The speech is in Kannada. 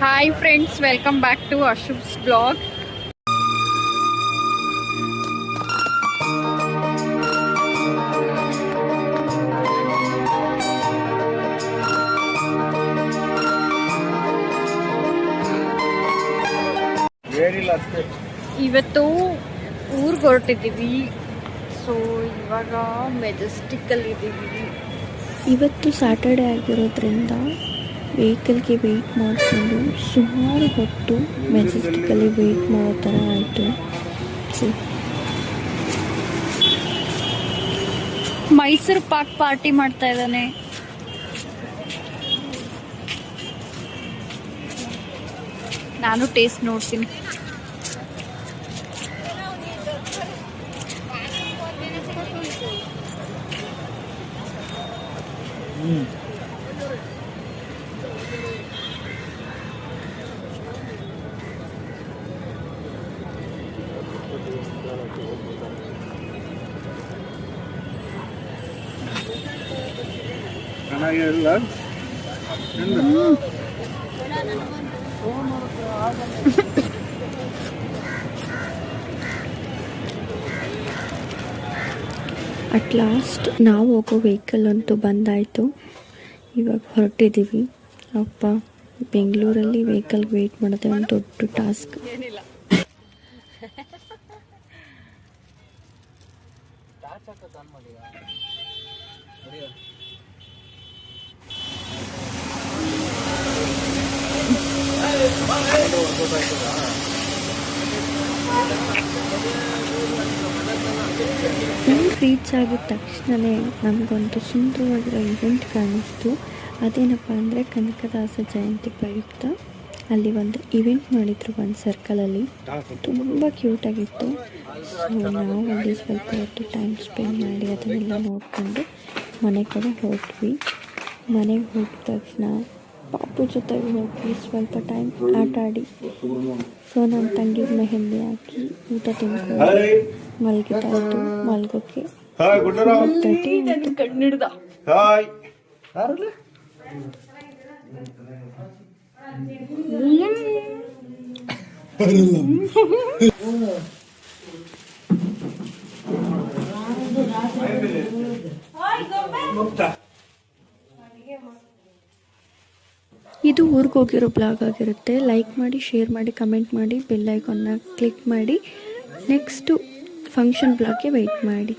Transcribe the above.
Hi friends welcome back to Ashubh's blog ಇವತ್ತು ಊರಿಗೆ ಹೊರಟಿದ್ದೀವಿ. ಸೊ ಇವಾಗ ಮೆಜೆಸ್ಟಿಕ್ಕಲ್ಲಿ ಇದ್ದೀವಿ ಇವತ್ತು ಸ್ಯಾಟರ್ಡೆ ಆಗಿರೋದ್ರಿಂದ ವೆಹಿಕಲ್ಗೆ ವೆಯ್ಟ್ ಮಾಡಿಕೊಂಡು ಸುಮಾರು ಹೊತ್ತು ಮೆಜೆಸ್ಟಿಕಲ್ಲಿ ವೆಯ್ಟ್ ಮಾಡೋ ಥರ ಆಯಿತು. ಮೈಸೂರು ಪಾಕ್ ಪಾರ್ಟಿ ಮಾಡ್ತಾ ಇದ್ದಾನೆ. ನಾನು ಟೇಸ್ಟ್ ನೋಡ್ತೀನಿ. ಚೆನ್ನಾಗಿಲ್ಲ. ಅಟ್ ಲಾಸ್ಟ್ ನಾವು ಹೋಗೋ ವೆಹಿಕಲ್ ಅಂತೂ ಬಂದಾಯಿತು. ಇವಾಗ ಹೊರಟಿದ್ದೀವಿ ಅಪ್ಪ ಬೆಂಗಳೂರಲ್ಲಿ ವೆಹಿಕಲ್ ವೆಯ್ಟ್ ಮಾಡೋದೇ ಒಂದು ದೊಡ್ಡ ಟಾಸ್ಕ್ ಊರು ರೀಚ್ ಆಗಿದ ತಕ್ಷಣವೇ ನಮಗೊಂದು ಸುಂದರವಾಗಿರೋ ಇವೆಂಟ್ ಕಾಣಿಸ್ತು. ಅದೇನಪ್ಪ ಅಂದರೆ ಕನಕದಾಸ ಜಯಂತಿ ಪ್ರಯುಕ್ತ. ಅಲ್ಲಿ ಒಂದು ಇವೆಂಟ್ ಮಾಡಿದ್ರು ಒಂದು ಸರ್ಕಲಲ್ಲಿ ತುಂಬ ಕ್ಯೂಟಾಗಿತ್ತು ಸೊ ನಾವು ಅಲ್ಲಿ ಸ್ವಲ್ಪ ಹೊತ್ತು ಟೈಮ್ ಸ್ಪೆಂಡ್ ಮಾಡಿ ಅದನ್ನೆಲ್ಲ ನೋಡಿಕೊಂಡು ಮನೆ ಕಡೆ ಹೋದ್ವಿ. ಮನೆಗೆ ಹೋಗಿದ ತಕ್ಷಣ ಪಾಪು ಜೊತೆಗೆ ಹೋಗಿ ಸ್ವಲ್ಪ ಟೈಮ್ ಆಟ ಆಡಿ. ಸೊ ನಮ್ಮ ತಂಗಿಗೆ ಮೆಹಂದಿ ಹಾಕಿ ಊಟ ತಿನ್ಕೊಂಡು ಹಾಯ್ ಮಲ್ಗೋಕೆ ಮಲ್ಗೋಕ್ಕೆ ಹಾಯ್ ಇದು ಊರಿಗೆ ಹೋಗಿರೋ ಬ್ಲಾಗ್ ಆಗಿರುತ್ತೆ. ಲೈಕ್ ಮಾಡಿ ಶೇರ್ ಮಾಡಿ ಕಮೆಂಟ್ ಮಾಡಿ ಬೆಲ್ ಐಕಾನ್ನ ಕ್ಲಿಕ್ ಮಾಡಿ ನೆಕ್ಸ್ಟು ಫಂಕ್ಷನ್ ಬ್ಲಾಗ್ಗೆ ವೆಯ್ಟ್ ಮಾಡಿ.